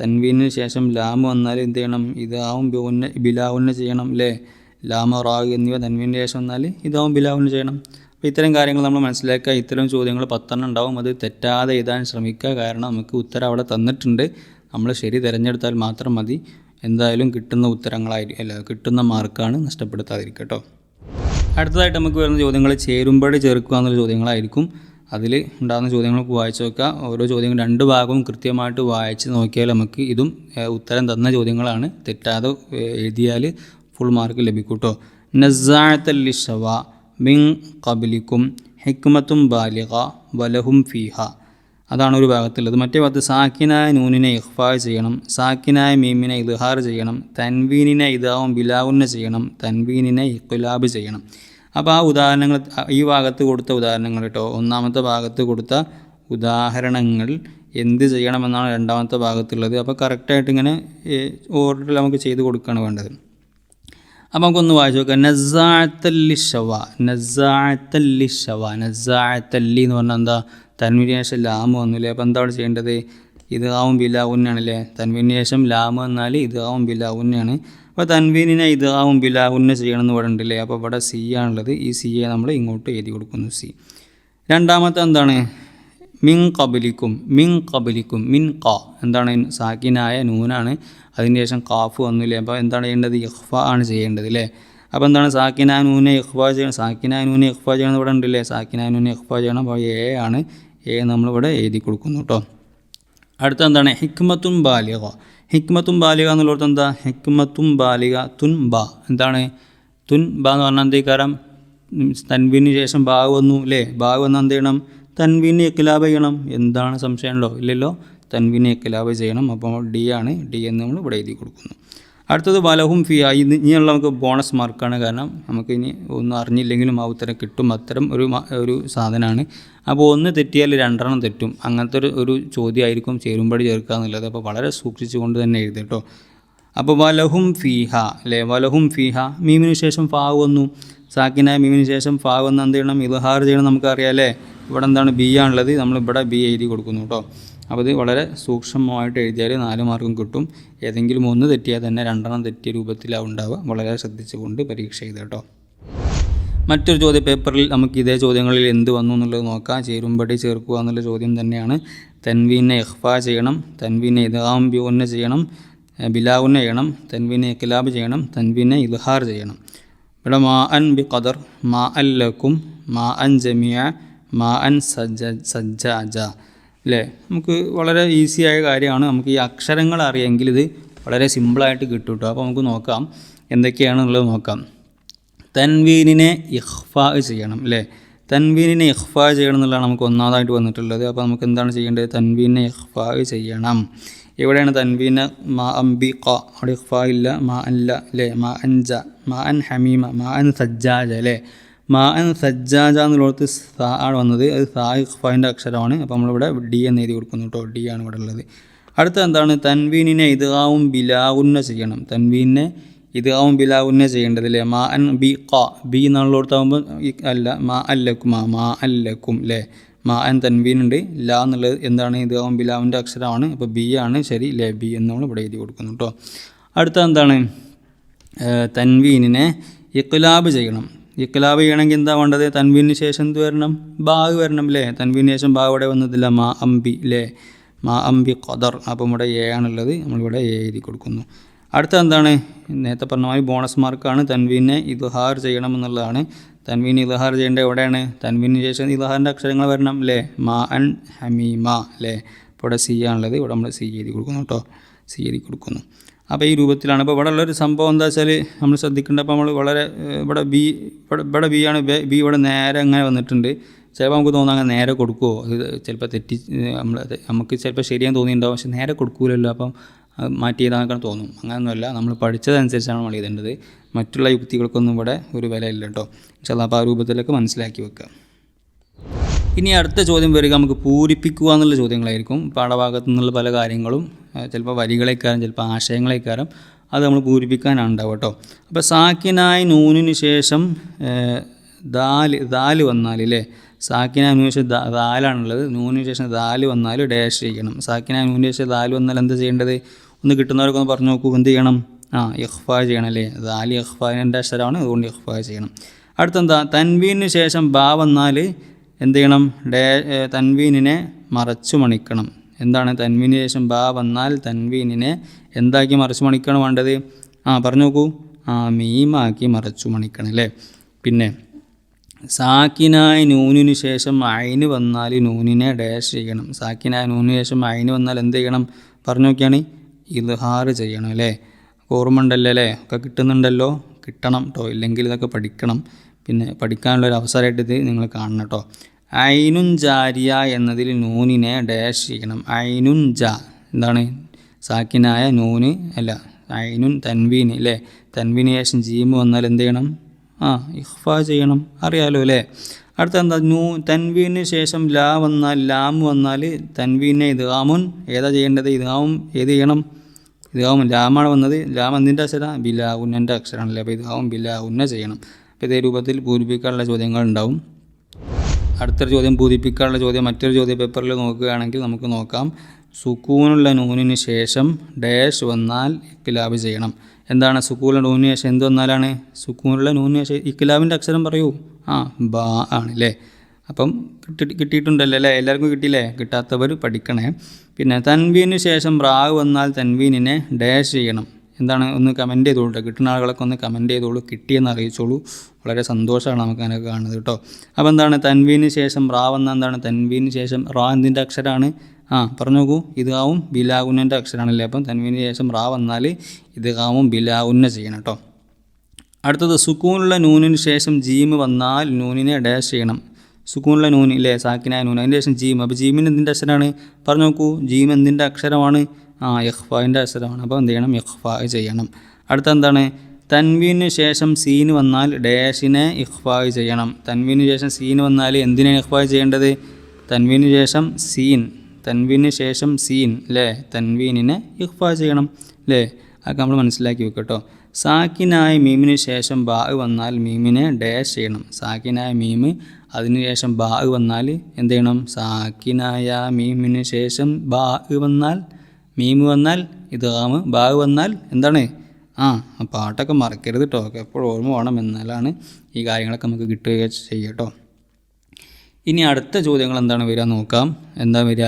തൻവീന് ശേഷം ലാം വന്നാൽ എന്ത് ചെയ്യണം? ഇതാവും ബി ബിലാവുന്ന ചെയ്യണം അല്ലേ? ലാമ റാഗ് എന്നിവ തൻവീന് ശേഷം വന്നാൽ ഇതാവും ബിലാവുന്ന ചെയ്യണം. അപ്പോൾ ഇത്തരം കാര്യങ്ങൾ നമ്മൾ മനസ്സിലാക്കുക. ഇത്തരം ചോദ്യങ്ങൾ പത്തെണ്ണം ഉണ്ടാവും. അത് തെറ്റാതെ എഴുതാൻ ശ്രമിക്കുക. കാരണം നമുക്ക് ഉത്തരം അവിടെ തന്നിട്ടുണ്ട്. നമ്മൾ ശരി തിരഞ്ഞെടുത്താൽ മാത്രം മതി. എന്തായാലും കിട്ടുന്ന ഉത്തരങ്ങളായിരിക്കും അല്ല കിട്ടുന്ന മാർക്കാണ് നഷ്ടപ്പെടുത്താതിരിക്കുക കേട്ടോ. അടുത്തതായിട്ട് നമുക്ക് വരുന്ന ചോദ്യങ്ങൾ ചേരുമ്പടി ചേർക്കുക എന്നുള്ള ചോദ്യങ്ങളായിരിക്കും. അതിൽ ഉണ്ടാകുന്ന ചോദ്യങ്ങൾ വായിച്ചു നോക്കുക. ഓരോ ചോദ്യങ്ങൾ രണ്ട് ഭാഗവും കൃത്യമായിട്ട് വായിച്ച് നോക്കിയാൽ നമുക്ക് ഇതും ഉത്തരം തന്ന ചോദ്യങ്ങളാണ്. തെറ്റാതെ എഴുതിയാൽ ഫുൾ മാർക്ക് ലഭിക്കൂട്ടോ കേട്ടോ. നസാഴത്തല്ലി ഷവ മിൻ കബിലിക്കും ഹിക്മത്തും ബാലിക വലഹും ഫീഹ അതാണ് ഒരു ഭാഗത്തുള്ളത്. മറ്റേ ഭാഗത്ത് സാക്കിനായ നൂനിനെ ഇഹ്ഫാ ചെയ്യണം സാക്കിനായ മീമിനെ ഇദ്ഹാർ ചെയ്യണം തൻവീനിനെ ഇതാവും ബിലാവുന്ന ചെയ്യണം തൻവീനിനെ ഇഖുലാബ് ചെയ്യണം. അപ്പോൾ ആ ഉദാഹരണങ്ങൾ ഈ ഭാഗത്ത് കൊടുത്ത ഉദാഹരണങ്ങൾ കേട്ടോ. ഒന്നാമത്തെ ഭാഗത്ത് കൊടുത്ത ഉദാഹരണങ്ങൾ എന്ത് ചെയ്യണമെന്നാണ് രണ്ടാമത്തെ ഭാഗത്തുള്ളത്. അപ്പോൾ കറക്റ്റായിട്ട് ഇങ്ങനെ ഓർഡറിൽ നമുക്ക് ചെയ്ത് കൊടുക്കുകയാണ് വേണ്ടത്. അപ്പോൾ നമുക്കൊന്ന് വായിച്ചു നോക്കാം. നസാത്തല്ലി ഷവ നസാത്തല്ലി ഷവ നസാത്തല്ലി എന്ന് പറഞ്ഞാൽ എന്താ? തൻവിന് ശേഷം ലാമ് വന്നില്ലേ? അപ്പോൾ എന്താണ് ചെയ്യേണ്ടത്? ഇത് ആവും ബിലാവുന്നാണല്ലേ തൻവിന് ശേഷം ലാമ് വന്നാൽ ഇത് ആവും ബിലാവുന്നയാണ് അപ്പോൾ തൻവീനിനെ ഇത് ആവും ബിലാവുന്ന ചെയ്യണം എന്ന് ഇവിടെ അപ്പോൾ ഇവിടെ സി ആണുള്ളത്. ഈ സിയെ നമ്മൾ ഇങ്ങോട്ട് എഴുതി കൊടുക്കുന്നു സി. രണ്ടാമത്തെ എന്താണ്? മിൻ കബലിക്കും മിൻ കബലിക്കും മിൻ ക എന്താണ്? സാക്കിനായ നൂനാണ്. അതിന് ശേഷം കാഫ് വന്നില്ലേ? അപ്പോൾ എന്താണ് ചെയ്യേണ്ടത്? ഇഹ്ഫ ആണ് ചെയ്യേണ്ടത് അല്ലേ? അപ്പോൾ എന്താണ് സാക്കിനാനൂനെ നൂനെ ഇഖ്ഫ ചെയ്യണം? സാക്കിനാനൂനെ നൂനെ ഇഖ്ഫ ചെയ്യണം ഇവിടെ ഉണ്ടല്ലേ? സാക്കിനാനൂനെ നൂനെ ഇഖ്ഫ ചെയ്യണം. അപ്പോൾ എ ആണ്. എ നമ്മളിവിടെ എഴുതി കൊടുക്കുന്നു കേട്ടോ അടുത്ത എന്താണ് ഹിക്മത്തും ബാലിക ഹിക്മത്തും ബാലിക എന്നുള്ളത് എന്താ? ഹിക്മത്തും ബാലിക തുൻ ബ. എന്താണ്? തുൻ ബ എന്ന് പറഞ്ഞാൽ എന്തേക്കാരം തൻവീന് ശേഷം ബാഗ് വന്നു അല്ലേ ബാഗ് വന്നാൽ എന്ത് ചെയ്യണം? തൻവീന് എക്കിലാബ് ചെയ്യണം. എന്താണ് സംശയമുണ്ടോ? ഇല്ലല്ലോ. തൻവീന് എക്കിലാബ് ചെയ്യണം. അപ്പോൾ ഡി ആണ്. ഡി എന്ന് നമ്മൾ ഇവിടെ എഴുതി കൊടുക്കുന്നു. അടുത്തത് വലഹും ഫി ആയി ഇനിയുള്ള നമുക്ക് ബോണസ് മാർക്കാണ് കാരണം നമുക്ക് ഇനി ഒന്നും അറിഞ്ഞില്ലെങ്കിലും ആ ഉത്തരം കിട്ടും. അത്തരം ഒരു ഒരു സാധനമാണ്. അപ്പോൾ ഒന്ന് തെറ്റിയാൽ രണ്ടെണ്ണം തെറ്റും. അങ്ങനത്തെ ഒരു ഒരു ചോദ്യമായിരിക്കും ചേരുമ്പടി ചേർക്കുക എന്നുള്ളത്. അപ്പോൾ വളരെ സൂക്ഷിച്ചുകൊണ്ട് തന്നെ എഴുതി കേട്ടോ. അപ്പോൾ വലഹും ഫീഹ അല്ലേ? വലഹും ഫീഹ. മീമിന് ശേഷം ഫാ വന്നു. സാക്കിനായ മീമിന് ശേഷം ഫാ വന്ന് എന്ത് ചെയ്യണം? ഇലഹാർ ചെയ്യണം നമുക്കറിയാം അല്ലേ? ഇവിടെ എന്താണ് ബി ആണുള്ളത് നമ്മളിവിടെ ബി എഴുതി കൊടുക്കുന്നു കേട്ടോ. അപ്പോൾ ഇത് വളരെ സൂക്ഷ്മമായിട്ട് എഴുതിയാൽ നാല് മാർക്കും കിട്ടും. ഏതെങ്കിലും ഒന്ന് തെറ്റിയാൽ തന്നെ രണ്ടെണ്ണം തെറ്റിയ രൂപത്തിലാണ് ഉണ്ടാവുക. വളരെ ശ്രദ്ധിച്ചുകൊണ്ട് പരീക്ഷ ചെയ്ത് കേട്ടോ. മറ്റൊരു ചോദ്യ പേപ്പറിൽ നമുക്ക് ഇതേ ചോദ്യങ്ങളിൽ എന്ത് വന്നു എന്നുള്ളത് നോക്കാം. ചേരുമ്പടി ചേർക്കുക എന്നുള്ള ചോദ്യം തന്നെയാണ്. തൻവീനെ എഹ്ഫ ചെയ്യണം തൻവീനെ ബിഒന്ന ചെയ്യണം ബിലാവുന്ന ചെയ്യണം തൻവീനെ ഇഖ്ലാബ് ചെയ്യണം തൻവീനെ ഇദ്ഹാർ ചെയ്യണം. ഇവിടെ മാ അൻ ബി ഖദർ മാ അൻ ലക്കും മാ അൻ ജമിയ മാ അൻ സജ്ജ സജ്ജാജ. അല്ലേ? നമുക്ക് വളരെ ഈസിയായ കാര്യമാണ്. നമുക്ക് ഈ അക്ഷരങ്ങൾ അറിയാമെങ്കിൽ ഇത് വളരെ സിമ്പിളായിട്ട് കിട്ടും കേട്ടോ അപ്പോൾ നമുക്ക് നോക്കാം. എന്തൊക്കെയാണെന്നുള്ളത് നോക്കാം. തൻവീനിനെ ഇഹ്ഫാ ചെയ്യണം അല്ലേ? തൻവീനിനെ ഇഹ്ഫാ ചെയ്യണം എന്നുള്ളതാണ് നമുക്ക് ഒന്നാമതായിട്ട് വന്നിട്ടുള്ളത്. അപ്പോൾ നമുക്ക് എന്താണ് ചെയ്യേണ്ടത്? തൻവീനെ ഇഹ്ഫാ ചെയ്യണം. എവിടെയാണ് തൻവീന? മാ അംബി ക അവിടെ ഇഹ്ഫാ ഇല്ല മാ അല്ല അല്ലേ? മാ അൻജ മാ അൻ ഹമീമ മാ അൻ സജ്ജാജ അല്ലേ? മാ അൻ സജ്ജാജ എന്നുള്ളത് സാ ആണ് വന്നത്. അത് സാ ഇഹ്ഫാന്റെ അക്ഷരമാണ്. അപ്പോൾ നമ്മളിവിടെ ഡി എന്ന് എഴുതി കൊടുക്കുന്നു കേട്ടോ. ഡി ആണ് ഇവിടെ ഉള്ളത്. അടുത്ത എന്താണ്? തൻവീനിനെ ഇതാവും ബിലാവുന്ന ചെയ്യണം. തൻവീനെ ഇതാവും ബിലാവുന്ന ചെയ്യേണ്ടത് അല്ലേ മാ അൻ ബി ക ബി എന്നുള്ളിടത്താകുമ്പോൾ അല്ല മാ അല്ലക്കും മാ മാ അല്ലക്കും അല്ലേ മാ അൻ തൻവീനുണ്ട് ല എന്നുള്ളത് എന്താണ്? ഇത് ആവും ബിലാവിന്റെ അക്ഷരമാണ്. അപ്പോൾ ബി ആണ് ശരി ലേ ബി എന്ന് നമ്മൾ ഇവിടെ എഴുതി കൊടുക്കുന്നു കേട്ടോ അടുത്ത എന്താണ്? തൻവീനിനെ ഇഖ്ലാബ് ചെയ്യണം. ഇഖ്ലാബ് ചെയ്യണമെങ്കിൽ എന്താ വേണ്ടത്? തൻവീനു ശേഷം എന്ത് വരണം? ബാഗ് വരണം അല്ലേ തൻവീനു ശേഷം ബാഗ് ഇവിടെ വന്നതില്ല? മാ അമ്പി അല്ലേ മാ അമ്പി ഖദർ. അപ്പം ഇവിടെ എ ആണുള്ളത്. നമ്മളിവിടെ എ എഴുതി കൊടുക്കുന്നു. അടുത്ത എന്താണ് നേരത്തെ പറഞ്ഞ മാതിരി ബോണസ് മാർക്കാണ് തൻവീനെ ഇദ്ഹാർ ചെയ്യണമെന്നുള്ളതാണ്. തൻവീൻ ഇതുഹാർ ചെയ്യേണ്ട എവിടെയാണ്? തൻവീന് ശേഷം ഇതുഹാറിന്റെ അക്ഷരങ്ങൾ വരണം അല്ലേ? മാ അൻ ഹമീമ അല്ലേ? ഇപ്പോൾ ഇവിടെ സി ആണുള്ളത്. ഇവിടെ നമ്മൾ സി എഴുതി കൊടുക്കുന്നു കേട്ടോ. സി എഴുതി കൊടുക്കുന്നു. അപ്പോൾ ഈ രൂപത്തിലാണ്. അപ്പോൾ ഇവിടെ ഉള്ളൊരു സംഭവം എന്താ വെച്ചാൽ നമ്മൾ ശ്രദ്ധിക്കേണ്ട അപ്പോൾ നമ്മൾ വളരെ ഇവിടെ ബി ഇവിടെ ഇവിടെ ബി ആണ്. ബി- ഇവിടെ നേരെ അങ്ങനെ വന്നിട്ടുണ്ട്. ചിലപ്പോൾ നമുക്ക് തോന്നാം അങ്ങനെ നേരെ കൊടുക്കുമോ അത് ചിലപ്പോൾ തെറ്റി നമ്മൾ നമുക്ക് ചിലപ്പോൾ ശരിയാന്ന് തോന്നിയിട്ടുണ്ടാവും. പക്ഷെ നേരെ കൊടുക്കൂലല്ലോ. അപ്പം അത് മാറ്റി ചെയ്താൽ തോന്നും. അങ്ങനെയൊന്നുമല്ല നമ്മൾ പഠിച്ചതനുസരിച്ചാണ് നമ്മൾ എഴുതേണ്ടത്. മറ്റുള്ള യുക്തികൾക്കൊന്നും ഇവിടെ ഒരു വിലയില്ല കേട്ടോ. ചില അപ്പോൾ ആ രൂപത്തിലേക്ക് മനസ്സിലാക്കി വെക്കുക ഇനി അടുത്ത ചോദ്യം വരിക നമുക്ക് പൂരിപ്പിക്കുക എന്നുള്ള ചോദ്യങ്ങളായിരിക്കും. പാഠഭാഗത്തു നിന്നുള്ള പല കാര്യങ്ങളും ചിലപ്പോൾ വരികളേക്കാരും ചിലപ്പോൾ ആശയങ്ങളേക്കാരും അത് നമ്മൾ പൂരിപ്പിക്കാനാണ് ഉണ്ടാവുക കേട്ടോ. അപ്പോൾ സാക്കിനായി നൂനിന് ശേഷം ദാൽ ദാൽ വന്നാൽ അല്ലേ സാക്കിനായ നൂന് ശേഷം ദാലാണുള്ളത്. നൂനിന് ശേഷം ദാൽ വന്നാൽ ഡാഷ് ചെയ്യണം. സാക്കിനായ നൂനിന് ശേഷം ദാൽ വന്നാൽ എന്താ ചെയ്യേണ്ടത്? ഒന്ന് കിട്ടുന്നവരൊക്കെ ഒന്ന് പറഞ്ഞു നോക്കൂ എന്ത് ചെയ്യണം? ആ ഇഹ്ഫാ ചെയ്യണം അല്ലേ? ദാലി ഇഹ്ഫാന്റെ അക്ഷരമാണ് അതുകൊണ്ട് ഇഹ്ഫാ ചെയ്യണം. അടുത്തെന്താ? തൻവീനിന് ശേഷം ബാ വന്നാൽ എന്ത് ചെയ്യണം? ഡേ തൻവീനിനെ മറച്ചു മണിക്കണം. എന്താണ് തൻവീന് ശേഷം ബാ വന്നാൽ തൻവീനിനെ എന്താക്കി മറച്ചു മണിക്കണം വേണ്ടത്? ആ പറഞ്ഞു നോക്കൂ. ആ മീമാക്കി മറച്ചു മണിക്കണം അല്ലേ? പിന്നെ സാക്കിനായ നൂനിന് ശേഷം അയിന് വന്നാൽ നൂനിനെ ഡാഷ് ചെയ്യണം. സാക്കിനായ നൂനിന് ശേഷം അയിന് വന്നാൽ എന്ത് ചെയ്യണം? പറഞ്ഞു നോക്കിയാണ്. ഇൽഹാർ ചെയ്യണം അല്ലേ? ഓർമ്മണ്ടല്ലോ അല്ലേ? ഒക്കെ കിട്ടുന്നുണ്ടല്ലോ. കിട്ടണം കേട്ടോ ഇല്ലെങ്കിൽ ഇതൊക്കെ പഠിക്കണം. പിന്നെ പഠിക്കാനുള്ള ഒരു അവസരമായിട്ട് ഇത് നിങ്ങൾ കാണണം കേട്ടോ ഐനുൻ ജാരിയ എന്നതിൽ നൂനിനെ ഡാഷ് ചെയ്യണം. ഐനുൻ ജ. എന്താണ്? സാക്കിനായ നൂന് അല്ല. ഐനുൻ തൻവീൻ അല്ലേ? തൻവീന് ശേഷം ജീമ് വന്നാൽ എന്ത് ചെയ്യണം? ആ ഇഹ്ഫ ചെയ്യണം. അറിയാലോ അല്ലേ? അടുത്ത എന്താ? നൂ തൻവീന് ശേഷം ലാ വന്നാൽ ലാം വന്നാൽ തൻവീനെ ഇദ്ഗാമുൻ ഏതാ ചെയ്യേണ്ടത്? ഇദ്ഗാമും ഏത് ചെയ്യണം? ഇദ്ഗാമും ലാമാണ് വന്നത്. ലാം എന്തിന്റെ അക്ഷരം? ബില ഉന്നന്റെ അക്ഷരമാണല്ലേ അപ്പോൾ ഇതാവും ബില ഉന്ന ചെയ്യണം. അപ്പോൾ ഇതേ രൂപത്തിൽ പൂരിപ്പിക്കാനുള്ള ചോദ്യങ്ങൾ ഉണ്ടാവും അടുത്തൊരു ചോദ്യം പൂരിപ്പിക്കാനുള്ള ചോദ്യം. മറ്റൊരു ചോദ്യ പേപ്പറിൽ നോക്കുകയാണെങ്കിൽ നമുക്ക് നോക്കാം. സുക്കൂനുള്ള നൂനിന് ശേഷം ഡാഷ് വന്നാൽ ഇക്കിലാബ് ചെയ്യണം. എന്താണ് സുക്കൂനുള്ള നൂനിന് ശേഷം എന്ത് വന്നാലാണ്? സുക്കൂനുള്ള നൂനിന് ശേഷം ഇക്കിലാബിന്റെ അക്ഷരം പറയൂ. ആ ബാ ആണ് അപ്പം കിട്ടി കിട്ടിയിട്ടുണ്ടല്ലോ അല്ലേ? എല്ലാവർക്കും കിട്ടിയില്ലേ? കിട്ടാത്തവർ പഠിക്കണേ. പിന്നെ തൻവീന് ശേഷം റാഗ് വന്നാൽ തൻവീനിനെ ഡാഷ് ചെയ്യണം. എന്താണ്? ഒന്ന് കമന്റ് ചെയ്തോളൂ കിട്ടുന്ന ആളുകളൊക്കെ ഒന്ന് കമന്റ് ചെയ്തോളൂ. കിട്ടിയെന്ന് അറിയിച്ചോളൂ. വളരെ സന്തോഷമാണ് നമുക്ക് അതിനൊക്കെ കാണുന്നത് കേട്ടോ അപ്പോൾ എന്താണ്? തൻവീന് ശേഷം റാ വന്ന എന്താണ്? തൻവീന് ശേഷം റാ എന്തിന്റെ അക്ഷരമാണ് ആ പറഞ്ഞു നോക്കൂ. ഇതാവും ബിലാവുന്നന്റെ അക്ഷരമാണല്ലേ അപ്പം തൻവീന് ശേഷം റാ വന്നാൽ ഇതാവും ബിലാവുന്ന ചെയ്യണം കേട്ടോ അടുത്തത് സുക്കൂനുള്ള നൂനിന് ശേഷം ജീമ് വന്നാൽ നൂനിനെ ഡാഷ് ചെയ്യണം. സുക്കൂനുള്ള നൂന് ഇല്ലേ? സാക്കിനായ നൂന് അതിന്റെ ശേഷം ജീം. അപ്പോൾ ജീമിന് എന്തിന്റെ അക്ഷരമാണ്. പറഞ്ഞു നോക്കൂ. ജീം എന്തിന്റെ അക്ഷരമാണ്? ആ യഹ്ഫാന്റെ അക്ഷരമാണ്. അപ്പോൾ എന്ത് ചെയ്യണം? യഹ്ഫാ ചെയ്യണം. അടുത്ത എന്താണ്? തൻവീന് ശേഷം സീന് വന്നാൽ ഡാഷിനെ ഇഹ്ഫായ് ചെയ്യണം. തൻവീന് ശേഷം സീന് വന്നാൽ എന്തിനെ ഇഹ്ഫായ് ചെയ്യേണ്ടത്? തൻവീന് ശേഷം സീൻ. തൻവീന് ശേഷം സീൻ. അല്ലേ? തൻവീനിനെ ഇഹ്ഫായ് ചെയ്യണം. അല്ലേ? അതൊക്കെ നമ്മൾ മനസ്സിലാക്കി വെക്കട്ടോ സാക്കിനായ മീമിന് ശേഷം ബാ വന്നാൽ മീമിനെ ഡാഷ് ചെയ്യണം. സാക്കിനായ മീമ് അതിനുശേഷം ബാ വന്നാൽ എന്ത് ചെയ്യണം? സാക്കിനായ മീമിന് ശേഷം ബാ വന്നാൽ മീമ് വന്നാൽ ഇതാമ് ബാ വന്നാൽ എന്താണ്? ആ പാട്ടൊക്കെ മറക്കരുത് കേട്ടോ എപ്പോഴും ഓർമ്മ വേണം. എന്നാലാണ് ഈ കാര്യങ്ങളൊക്കെ നമുക്ക് കിട്ടുക ചെയ്യട്ടോ ഇനി അടുത്ത ചോദ്യങ്ങൾ എന്താണ് വരിക നോക്കാം. എന്താ വരിക?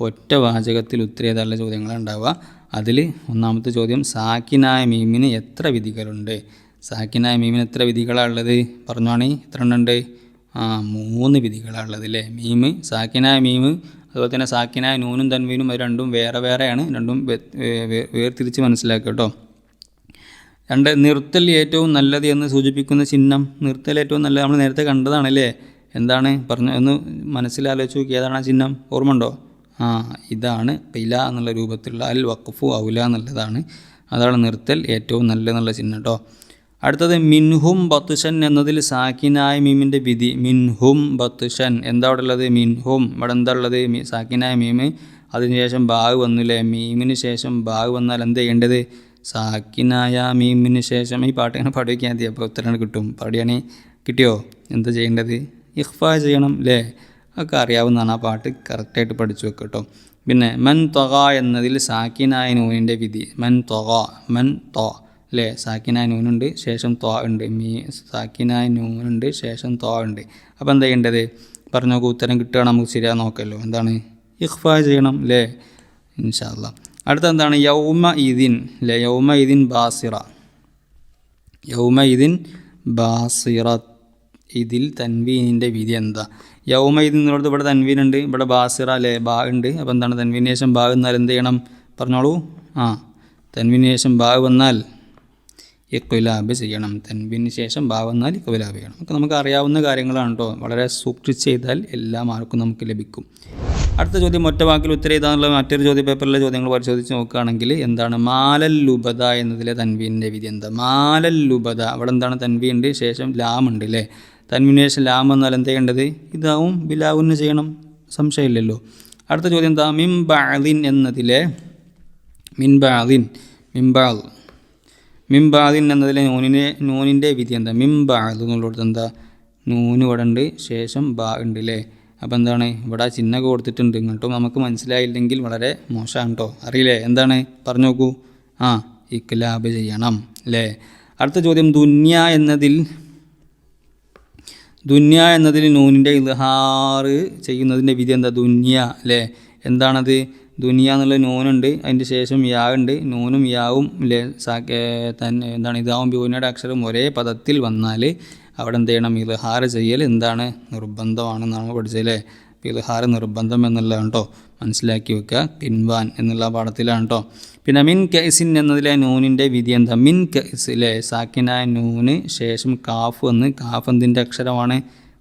ഒറ്റ വാചകത്തിൽ ഉത്തരേതാനുള്ള ചോദ്യങ്ങൾ ഉണ്ടാവുക. അതിൽ ഒന്നാമത്തെ ചോദ്യം സാക്കിനായ മീമിന് എത്ര വിധികളുണ്ട്? സാക്കിനായ മീമിന് എത്ര വിധികളാണ് ഉള്ളത്? പറഞ്ഞോണേ എത്ര എണ്ണുണ്ട് ആ മൂന്ന് വിധികളാണ് ഉള്ളത് അല്ലേ മീമ് സാക്കിനായ മീമ് അതുപോലെ തന്നെ സാക്കിനായ നൂനും തൻവീനും അത് രണ്ടും വേറെ വേറെയാണ് രണ്ടും വേർതിരിച്ച് മനസ്സിലാക്കുക കേട്ടോ. രണ്ട് നിർത്തൽ ഏറ്റവും നല്ലത് എന്ന് സൂചിപ്പിക്കുന്ന ചിഹ്നം. നിർത്തൽ ഏറ്റവും നല്ലത് നമ്മൾ നേരത്തെ കണ്ടതാണല്ലേ? എന്താണ്? പറഞ്ഞു ഒന്ന് മനസ്സിലാലോചിച്ച് നോക്കി ഏതാണ് ആ ചിഹ്നം. ഓർമ്മയുണ്ടോ? ആ ഇതാണ് പില എന്നുള്ള രൂപത്തിലുള്ള അൽ വഖഫു ഔല എന്നുള്ളതാണ്. അതാണ് നിർത്തൽ ഏറ്റവും നല്ലതെന്നുള്ള ചിഹ്നം കേട്ടോ. അടുത്തത് മിൻഹും ബത്തുഷൻ എന്നതിൽ സാക്കിനായ മീമിന്റെ വിധി. മിൻഹും ബത്തുഷൻ എന്താ അവിടെ ഉള്ളത്? മിൻഹും. ഇവിടെ എന്താ ഉള്ളത്? സാക്കിനായ മീമ് അതിനുശേഷം ബാഗ് വന്നില്ലേ? മീമിന് ശേഷം ബാഗ് വന്നാൽ എന്ത് ചെയ്യേണ്ടത്? സാക്കിനായ മീമിന് ശേഷം ഈ പാട്ട് ഇങ്ങനെ പാടിവെക്കാൻ മതി അപ്പോൾ ഉത്തരം കിട്ടും. പാടിയാണെങ്കിൽ കിട്ടിയോ? എന്താ ചെയ്യേണ്ടത്? ഇഹ്ഫ ചെയ്യണം അല്ലേ ഒക്കെ അറിയാവുന്നതാണ്. ആ പാട്ട് കറക്റ്റായിട്ട് പഠിച്ചു വെക്കുക കേട്ടോ. പിന്നെ മൻ തൊക എന്നതിൽ സാക്കിനായ നൂനിന്റെ വിധി. മൻ തൊക മൻ തോ. അല്ലേ സാക്കിനായ നൂനുണ്ട് ശേഷം തോ ഉണ്ട്. മീ സാക്കിനായ നൂനുണ്ട് ശേഷം തോ ഉണ്ട്. അപ്പോൾ എന്താ ചെയ്യേണ്ടത്? പറഞ്ഞു ഉത്തരം കിട്ടുക നമുക്ക് ശരിയാ നോക്കല്ലോ. എന്താണ്? ഇഖ്ഫ ചെയ്യണം അല്ലേ ഇൻഷാല്ല അടുത്ത എന്താണ് യൗമ ഇതിൻ അല്ലേ യൗമ ഇതിൻ ബാസിറ. യൗമ ഇതിൻ ബാസിറ. ഇതിൽ തൻവീനിന്റെ വിധി എന്താ? യൗമ ഇതിൻ എന്നുള്ളത് ഇവിടെ തൻവീനുണ്ട് ഇവിടെ ബാസിറ അല്ലേ ബാ ഉണ്ട്. അപ്പോൾ എന്താണ്? തൻവീന് ശേഷം ബാ എന്നാൽ എന്ത് ചെയ്യണം? പറഞ്ഞോളൂ. ആ തൻവീന് ശേഷം ബാ വന്നാൽ ഇക്കുലാബ് ചെയ്യണം. തൻവീന് ശേഷം ഭാവന്നാൽ ഇക്കുലാബ് ചെയ്യണം. ഒക്കെ നമുക്ക് അറിയാവുന്ന കാര്യങ്ങളാണ് കേട്ടോ വളരെ സൂക്ഷിച്ച് ചെയ്താൽ എല്ലാ മാർക്കും നമുക്ക് ലഭിക്കും. അടുത്ത ചോദ്യം ഒറ്റ വാക്കിൽ ഉത്തരം ചെയ്താന്നുള്ള മറ്റൊരു ചോദ്യ പേപ്പറിലെ ചോദ്യങ്ങൾ പരിശോധിച്ച് നോക്കുകയാണെങ്കിൽ എന്താണ് മാലൽ ലുബദ എന്നതിലെ തൻവീനിന്റെ വിധി എന്താ? മാലൽ ലുബദ അവിടെ എന്താണ് തൻവീണ്ട് ശേഷം ലാം ഉണ്ട് അല്ലേ തൻവിന് ശേഷം ലാം എന്നാൽ എന്താ ചെയ്യേണ്ടത്? ഇതാവും ബിലാവുന്ന് ചെയ്യണം. സംശയമില്ലല്ലോ. അടുത്ത ചോദ്യം എന്താ? മിം ബാദിൻ എന്നതിലെ മിൻ മിംബാദ് മിംബാദിൻ എന്നതിലെ നൂനിനെ നൂനിന്റെ വിധി എന്താ? മിംബാദ് എന്നുള്ളടത്ത് എന്താ? നൂന് ഇവിടെ ഉണ്ട് ശേഷം ബാ ഉണ്ട് അല്ലേ അപ്പോൾ എന്താണ്? ഇവിടെ ചിഹ്നമൊക്കെ കൊടുത്തിട്ടുണ്ട്. ഇങ്ങോട്ടും നമുക്ക് മനസ്സിലായില്ലെങ്കിൽ വളരെ മോശമാണ് കേട്ടോ അറിയില്ലേ? എന്താണ്? പറഞ്ഞു നോക്കൂ. ആ ഇക്ലാബ് ചെയ്യണം അല്ലേ? അടുത്ത ചോദ്യം ദുന്യ എന്നതിൽ ദുന്യ എന്നതിൽ നൂനിന്റെ ഇൽഹാറ് ചെയ്യുന്നതിന്റെ വിധി എന്താ? ദുന്യ അല്ലേ? എന്താണത്? ദുനിയ എന്നുള്ള നൂനുണ്ട്. അതിന്റെ ശേഷം യാ ഉണ്ട് നൂനും യാവും തന്നെ എന്താണ് ഇതാവും ബ്യൂനയുടെ അക്ഷരം ഒരേ പദത്തിൽ വന്നാൽ അവിടെ എന്ത് ചെയ്യണം? ഇൽഹാർ ചെയ്യൽ എന്താണ് നിർബന്ധമാണെന്നാണ് പഠിച്ചല്ലേ ഇൽഹാറ് നിർബന്ധം എന്നുള്ളതാണ് കേട്ടോ മനസ്സിലാക്കി വെക്കുക കിൻവാൻ എന്നുള്ള പാഠത്തിലാണ് കേട്ടോ പിന്നെ മിൻ കൈസിൻ എന്നതിലെ നൂനിന്റെ വിധി എന്താ? മിൻ കൈസ് അല്ലേ സാക്കിനായ നൂന് ശേഷം കാഫ് എന്ന് കാഫ് എന്തിന്റെ അക്ഷരമാണ്?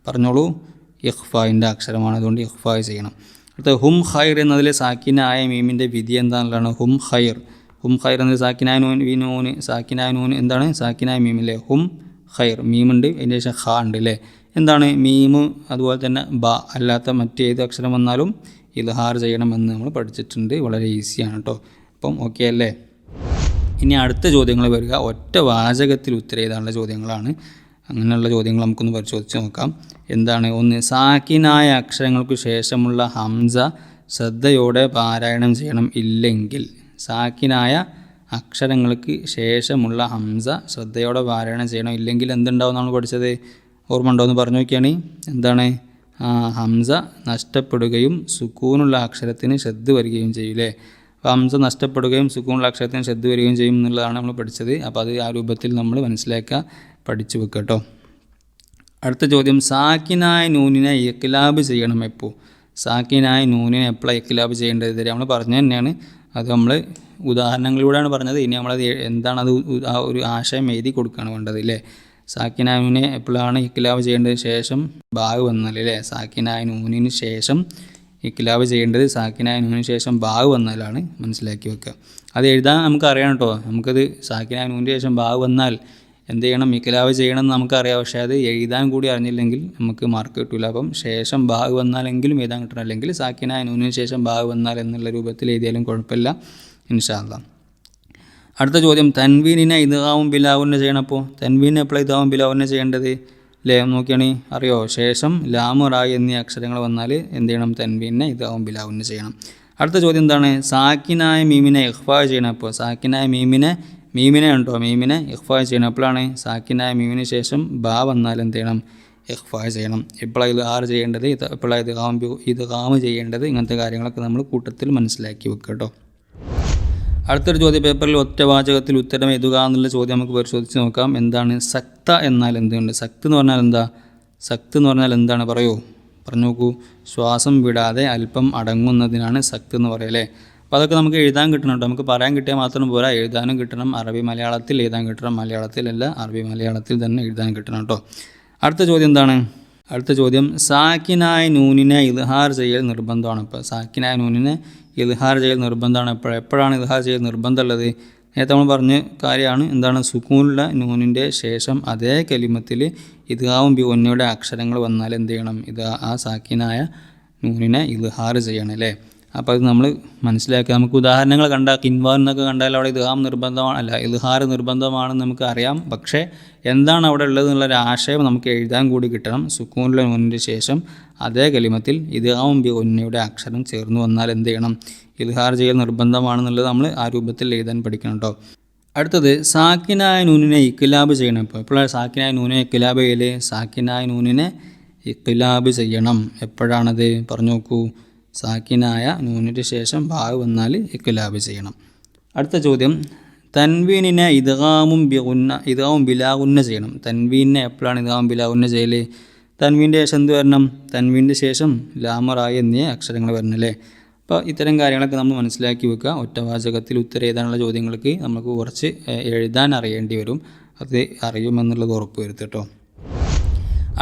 പറഞ്ഞോളൂ. ഇഹ്ഫായിന്റെ അക്ഷരമാണ്. അതുകൊണ്ട് ഇഹ്ഫായ് ചെയ്യണം. അടുത്ത ഹും ഖൈർ എന്നതിലെ സാക്കിനായ മീമിന്റെ വിധി എന്താണെന്നുള്ളതാണ് ഹും ഖൈർ. ഹും ഖൈർ എന്നത് സാക്കിനായ നൂൻ വി നൂന് സാക്കിനായ നൂൻ എന്താണ്? സാക്കിനായ മീമില്ലേ? ഹും ഖൈർ. മീമുണ്ട് അതിന്റെ ശേഷം ഖ ഉണ്ട് അല്ലേ? എന്താണ് മീമ് അതുപോലെ തന്നെ ബ അല്ലാത്ത മറ്റേത് അക്ഷരം വന്നാലും ഇൽഹാർ ചെയ്യണമെന്ന് നമ്മൾ പഠിച്ചിട്ടുണ്ട്. വളരെ ഈസിയാണ് കേട്ടോ. അപ്പം ഓക്കെ അല്ലേ? ഇനി അടുത്ത ചോദ്യങ്ങൾ വരിക. ഒറ്റ വാചകത്തിൽ ഉത്തരം ചെയ്താനുള്ള ചോദ്യങ്ങളാണ്. അങ്ങനെയുള്ള ചോദ്യങ്ങൾ നമുക്കൊന്ന് പരിശോധിച്ച് നോക്കാം. എന്താണ്? ഒന്ന് സാക്കിനായ അക്ഷരങ്ങൾക്ക് ശേഷമുള്ള ഹംസ ശ്രദ്ധയോടെ പാരായണം ചെയ്യണം ഇല്ലെങ്കിൽ സാക്കിനായ അക്ഷരങ്ങൾക്ക് ശേഷമുള്ള ഹംസ ശ്രദ്ധയോടെ പാരായണം ചെയ്യണം ഇല്ലെങ്കിൽ എന്തുണ്ടാവും നമ്മൾ പഠിച്ചത്? ഓർമ്മ ഉണ്ടോ എന്ന് പറഞ്ഞു നോക്കിയാണ് എന്താണ്? ഹംസ നഷ്ടപ്പെടുകയും സുക്കൂനുള്ള അക്ഷരത്തിന് ശ്രദ്ധ വരികയും ചെയ്യൂലേ അപ്പോൾ ഹംസ നഷ്ടപ്പെടുകയും സുക്കൂനുള്ള അക്ഷരത്തിന് ശ്രദ്ധ വരികയും ചെയ്യും എന്നുള്ളതാണ് നമ്മൾ പഠിച്ചത്. അപ്പോൾ അത് ആ രൂപത്തിൽ നമ്മൾ മനസ്സിലാക്കുക പഠിച്ചു വെക്കുക കേട്ടോ അടുത്ത ചോദ്യം സാക്കിനായ നൂനിനെ ഇക്ലാബ് ചെയ്യണം എപ്പോൾ സാക്കിനായ നൂനിനെ എപ്പോഴാണ് ഇക്ലാബ് ചെയ്യേണ്ടത്? ഇതുവരെ നമ്മൾ പറഞ്ഞു തന്നെയാണ്. അത് നമ്മൾ ഉദാഹരണങ്ങളിലൂടെയാണ് പറഞ്ഞത്. ഇനി നമ്മളത് എന്താണ് അത് ആ ഒരു ആശയം എഴുതി കൊടുക്കുകയാണ് വേണ്ടത് അല്ലേ നൂനെ എപ്പോഴാണ് ഇക്ലാബ് ചെയ്യേണ്ടത്? ശേഷം ബാഗ് വന്നാൽ അല്ലേ സാക്കിനായ നൂനിന് ശേഷം ഇക്ലാബ് ചെയ്യേണ്ടത് സാക്കിനായ നൂനിന് ശേഷം ബാഗ് വന്നാലാണ് മനസ്സിലാക്കി വെക്കുക. അത് എഴുതാൻ നമുക്ക് അറിയണം കേട്ടോ. നമുക്കത് സാക്കിനായ നൂനിന് ശേഷം ബാഗ് വന്നാൽ എന്ത് ചെയ്യണം? മിക്കലാവ് ചെയ്യണം എന്ന് നമുക്കറിയാം. പക്ഷേ അത് എഴുതാൻ കൂടി അറിഞ്ഞില്ലെങ്കിൽ നമുക്ക് മാർക്ക് കിട്ടില്ല അപ്പം ശേഷം ബാഗ് വന്നാലെങ്കിലും എഴുതാൻ കിട്ടണം. അല്ലെങ്കിൽ സാക്കിനായ നൂനിന് ശേഷം ബാഗ് വന്നാൽ എന്നുള്ള രൂപത്തിൽ എഴുതിയാലും കുഴപ്പമില്ല. ഇൻഷാല്ല അടുത്ത ചോദ്യം. തൻവീനിനെ ഇതാവും ചെയ്യണം അപ്പോൾ തൻവീനെ എപ്പോഴും ഇതാവും ബിലാവുന്നെ ചെയ്യേണ്ടത്? ലേ നോക്കിയാണെങ്കിൽ അറിയോ? ശേഷം ലാമു റായ് എന്നീ അക്ഷരങ്ങൾ വന്നാൽ എന്ത് ചെയ്യണം? തൻവീനെ ഇതാവും ബിലാവുന്നെ ചെയ്യണം. അടുത്ത ചോദ്യം എന്താണ്? സാക്കിനായ മീമിനെ ഇഖ്ഫാ ചെയ്യണം അപ്പോൾ സാക്കിനായ മീമിനെ മീമിനെ ഉണ്ടോ? മീമിനെ ഇഹ്ഫായ് ചെയ്യണം. എപ്പോഴാണ് സാക്കിനായ മീമിന് ശേഷം ബാ വന്നാൽ എന്ത് ചെയ്യണം? ഇഹ്ഫായ് ചെയ്യണം. എപ്പോഴാണ് ഇത് ആറ് ചെയ്യേണ്ടത്? ഇത് എപ്പോഴാണ് ഇത് കാം ഇത് കാമ് ചെയ്യേണ്ടത്? ഇങ്ങനത്തെ കാര്യങ്ങളൊക്കെ നമ്മൾ കൂട്ടത്തിൽ മനസ്സിലാക്കി വെക്കുക കേട്ടോ. അടുത്തൊരു ചോദ്യ പേപ്പറിൽ ഒറ്റ വാചകത്തിൽ ഉത്തരം എഴുതുക എന്നുള്ള ചോദ്യം നമുക്ക് പരിശോധിച്ച് നോക്കാം. എന്താണ് സക്ത എന്നാൽ എന്തുണ്ട്? സക്ത് എന്ന് പറഞ്ഞാൽ എന്താ? സക്ത് എന്ന് പറഞ്ഞാൽ എന്താണ്? പറയൂ. പറഞ്ഞു നോക്കൂ. ശ്വാസം വിടാതെ അല്പം അടങ്ങുന്നതിനാണ് സക്ത് എന്ന് പറയല്ലേ? അപ്പോൾ അതൊക്കെ നമുക്ക് എഴുതാൻ കിട്ടണം കേട്ടോ നമുക്ക് പറയാൻ കിട്ടിയാൽ മാത്രം പോരാ. എഴുതാനും കിട്ടണം. അറബി മലയാളത്തിൽ എഴുതാൻ കിട്ടണം. മലയാളത്തിലല്ല അറബി മലയാളത്തിൽ തന്നെ എഴുതാൻ കിട്ടണം കേട്ടോ അടുത്ത ചോദ്യം എന്താണ്? അടുത്ത ചോദ്യം സാക്കിനായ നൂനിനെ ഇൽഹാർ ചെയ്യൽ നിർബന്ധമാണ്. ഇപ്പോൾ സാക്കിനായ നൂനിനെ ഇൽഹാർ ചെയ്യൽ നിർബന്ധമാണ്. എപ്പോഴും എപ്പോഴാണ് ഇൽഹാർ ചെയ്യൽ നിർബന്ധമുള്ളത്? നേരത്തെ നമ്മൾ പറഞ്ഞ കാര്യമാണ്. എന്താണ്? സുക്കൂനുള്ള നൂനിന്റെ ശേഷം അതേ കലിമത്തിൽ ഇതാവും ബി ഒന്നയുടെ അക്ഷരങ്ങൾ വന്നാൽ എന്ത് ചെയ്യണം? ഇത് ആ സാക്കിനായ നൂനിനെ ഇൽഹാർ ചെയ്യണം അല്ലേ? അപ്പോൾ അത് നമ്മൾ മനസ്സിലാക്കുക നമുക്ക് ഉദാഹരണങ്ങൾ കണ്ടാൽ കിൻവാൻ എന്നൊക്കെ കണ്ടാൽ അവിടെ ഇദ്ഹാം നിർബന്ധമാണ് അല്ല ഇൽഹാർ നിർബന്ധമാണെന്ന് നമുക്ക് അറിയാം. പക്ഷേ എന്താണ് അവിടെ ഉള്ളത് എന്നുള്ളൊരു ആശയം നമുക്ക് എഴുതാൻ കൂടി കിട്ടണം. സുക്കൂനിലെ നൂനിന്റെ ശേഷം അതേ കലിമത്തിൽ ഇദ്ഹാം ബി ഒന്നയുടെ അക്ഷരം ചേർന്ന് വന്നാൽ എന്ത് ചെയ്യണം? ഇൽഹാർ ചെയ്യൽ നിർബന്ധമാണെന്നുള്ളത് നമ്മൾ ആ രൂപത്തിൽ എഴുതാൻ പഠിക്കണം കേട്ടോ അടുത്തത് സാക്കിനായ നൂനിനെ ഇക്കിലാബ് ചെയ്യണം. ഇപ്പോൾ എപ്പോഴാണ് സാക്കിനായ നൂനെ ഇക്കിലാബ് ചെയ്യൽ സാക്കിനായ നൂനിനെ ഇക്കിലാബ് ചെയ്യണം. എപ്പോഴാണത്? പറഞ്ഞു നോക്കൂ സാക്കിനായ നൂനിന്റെ ശേഷം ഭാഗ് വന്നാൽ ഇക്കുലാബ് ചെയ്യണം. അടുത്ത ചോദ്യം തൻവീനിനെ ഇദ്ഗാമും ബിഗുന്ന ഇദ്ഗാമും ബിലാഗുന്ന ചെയ്യണം. തൻവീനെ എപ്പോഴാണ് ഇദ്ഗാമും ബിലാഗുന്ന ചെയ്യൽ തൻവീന്റെ ശേഷം എന്ത് വരണം? തൻവീന്റെ ശേഷം ലാമറായി എന്നീ അക്ഷരങ്ങൾ വരണം അല്ലേ അപ്പോൾ ഇത്തരം കാര്യങ്ങളൊക്കെ നമ്മൾ മനസ്സിലാക്കി വെക്കുക. ഒറ്റവാചകത്തിൽ ഉത്തരം എഴുതാനുള്ള ചോദ്യങ്ങൾക്ക് നമുക്ക് കുറച്ച് എഴുതാൻ അറിയേണ്ടി വരും. അത് അറിയുമെന്നുള്ളത് ഉറപ്പ് വരുത്തുക കേട്ടോ.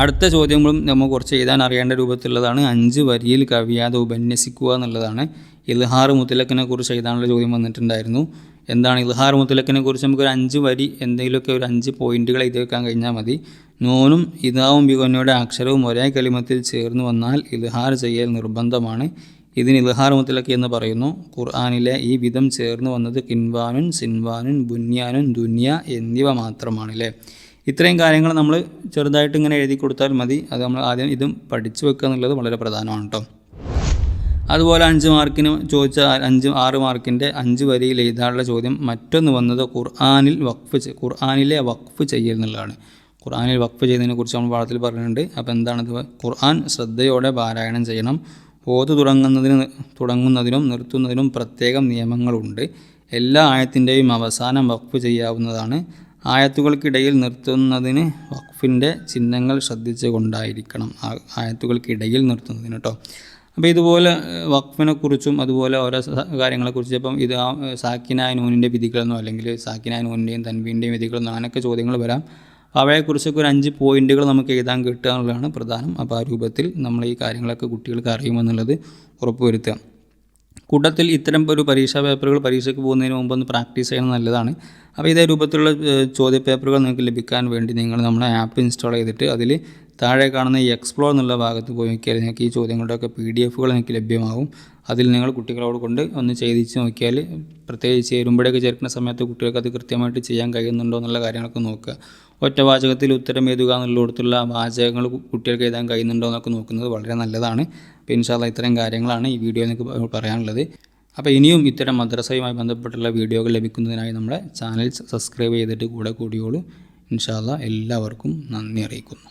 അടുത്ത ചോദ്യങ്ങളും നമ്മൾ കുറച്ച് എഴുതാൻ അറിയേണ്ട രൂപത്തിലുള്ളതാണ്. അഞ്ച് വരിയിൽ കവിയാതെ ഉപന്യസിക്കുക എന്നുള്ളതാണ്. ഇൽഹാർ മുത്തലക്കിനെ കുറിച്ച് എഴുതാനുള്ള ചോദ്യം വന്നിട്ടുണ്ടായിരുന്നു. എന്താണ് ഇൽഹാർ മുത്തലക്കിനെ കുറിച്ച്? നമുക്കൊരു അഞ്ച് വരി എന്തെങ്കിലുമൊക്കെ ഒരു അഞ്ച് പോയിന്റുകൾ എഴുതി വെക്കാൻ കഴിഞ്ഞാൽ മതി. നൂനും ഇതാവും ബിഗോനയുടെ അക്ഷരവും ഒരേ കലിമത്തിൽ ചേർന്ന് വന്നാൽ ഇൽഹാർ ചെയ്യൽ നിർബന്ധമാണ്. ഇതിന് ഇൽഹാർ മുത്തലക്കി എന്ന് പറയുന്നു. ഖുർആാനിലെ ഈ വിധം ചേർന്ന് വന്നത് കിൻവാനുൻ സിൻവാനുൻ ബുന്യാനുൻ ദുന്യ എന്നിവ മാത്രമാണ് അല്ലേ ഇത്രയും കാര്യങ്ങൾ നമ്മൾ ചെറുതായിട്ട് ഇങ്ങനെ എഴുതി കൊടുത്താൽ മതി. അത് നമ്മൾ ആദ്യം ഇതും പഠിച്ചു വെക്കുക എന്നുള്ളത് വളരെ പ്രധാനമാണ് കേട്ടോ. അതുപോലെ അഞ്ച് മാർക്കിന് ചോദിച്ച അഞ്ച് ആറ് മാർക്കിന്റെ അഞ്ച് വരിയിൽ എഴുതാനുള്ള ചോദ്യം മറ്റൊന്ന് വന്നത് ഖുർആാനിൽ വഖഫ് ഖുർആാനിലെ വഖഫ് ചെയ്യൽ എന്നുള്ളതാണ്. ഖുർആാനിൽ വഖഫ് ചെയ്യുന്നതിനെ കുറിച്ച് നമ്മൾ പാഠത്തിൽ പറയുന്നുണ്ട് അപ്പോൾ എന്താണത്? ഖുർആൻ ശ്രദ്ധയോടെ പാരായണം ചെയ്യണം. ഓത് തുടങ്ങുന്നതിന് തുടങ്ങുന്നതിനും നിർത്തുന്നതിനും പ്രത്യേകം നിയമങ്ങളുണ്ട്. എല്ലാ ആയത്തിന്റെയും അവസാനം വഖഫ് ചെയ്യാവുന്നതാണ്. ആയത്തുകൾക്കിടയിൽ നിർത്തുന്നതിന് വഖഫിന്റെ ചിഹ്നങ്ങൾ ശ്രദ്ധിച്ചു കൊണ്ടായിരിക്കണം ആ- ആയത്തുകൾക്കിടയിൽ നിർത്തുന്നതിന് കേട്ടോ. അപ്പോൾ ഇതുപോലെ വഖഫിനെ കുറിച്ചും അതുപോലെ ഓരോ കാര്യങ്ങളെക്കുറിച്ചും ഇപ്പം ഇത് സാക്കിനായ നൂനിന്റെ വിധികളെന്നോ അല്ലെങ്കിൽ സാക്കിനായ നൂനിന്റെയും തൻവീന്റെയും വിധികളെന്നോ അങ്ങനെയൊക്കെ ചോദ്യങ്ങൾ വരാം. അവയെക്കുറിച്ചൊക്കെ ഒരു അഞ്ച് പോയിന്റുകൾ നമുക്ക് എഴുതാൻ കിട്ടുക എന്നുള്ളതാണ് പ്രധാനം. അപ്പോൾ ആ രൂപത്തിൽ നമ്മൾ ഈ കാര്യങ്ങളൊക്കെ കുട്ടികൾക്ക് അറിയുമെന്നുള്ളത് ഉറപ്പുവരുത്തുക. കൂട്ടത്തിൽ ഇത്തരം ഒരു പരീക്ഷാ പേപ്പറുകൾ പരീക്ഷയ്ക്ക് പോകുന്നതിന് മുമ്പ് ഒന്ന് പ്രാക്ടീസ് ചെയ്യണം നല്ലതാണ്. അപ്പോൾ ഇതേ രൂപത്തിലുള്ള ചോദ്യ പേപ്പറുകൾ നിങ്ങൾക്ക് ലഭിക്കാൻ വേണ്ടി നിങ്ങൾ നമ്മുടെ ആപ്പ് ഇൻസ്റ്റാൾ ചെയ്തിട്ട് അതിൽ താഴെ കാണുന്ന ഈ എക്സ്പ്ലോർ എന്നുള്ള ഭാഗത്ത് പോയി നോക്കിയാൽ നിങ്ങൾക്ക് ഈ ചോദ്യങ്ങളുടെയൊക്കെ പി ഡി എഫുകൾ നിങ്ങൾക്ക് ലഭ്യമാകും അതിൽ നിങ്ങൾ കുട്ടികളോട് കൊണ്ട് ഒന്ന് ചെയ്തിച്ച് നോക്കിയാൽ പ്രത്യേകിച്ച് എരുമ്പടിയൊക്കെ ചേർക്കുന്ന സമയത്ത് കുട്ടികൾക്ക് അത് കൃത്യമായിട്ട് ചെയ്യാൻ കഴിയുന്നുണ്ടോ എന്നുള്ള കാര്യങ്ങളൊക്കെ നോക്കുക. ഒറ്റ വാചകത്തിൽ ഉത്തരം എഴുതുക എന്നുള്ളിടത്തുള്ള വാചകങ്ങൾ കുട്ടികൾക്ക് എഴുതാൻ കഴിയുന്നുണ്ടോ എന്നൊക്കെ നോക്കുന്നത് വളരെ നല്ലതാണ്. അപ്പോൾ ഇൻഷാല്ല ഇത്തരം കാര്യങ്ങളാണ് ഈ വീഡിയോ നിങ്ങൾക്ക് പറയാനുള്ളത്. അപ്പോൾ ഇനിയും ഇത്തരം മദ്രസയുമായി ബന്ധപ്പെട്ടുള്ള വീഡിയോകൾ ലഭിക്കുന്നതിനായി നമ്മുടെ ചാനൽ സബ്സ്ക്രൈബ് ചെയ്തിട്ട് കൂടെ കൂടിയോളൂ. ഇൻഷാല്ല എല്ലാവർക്കും നന്ദി അറിയിക്കുന്നു.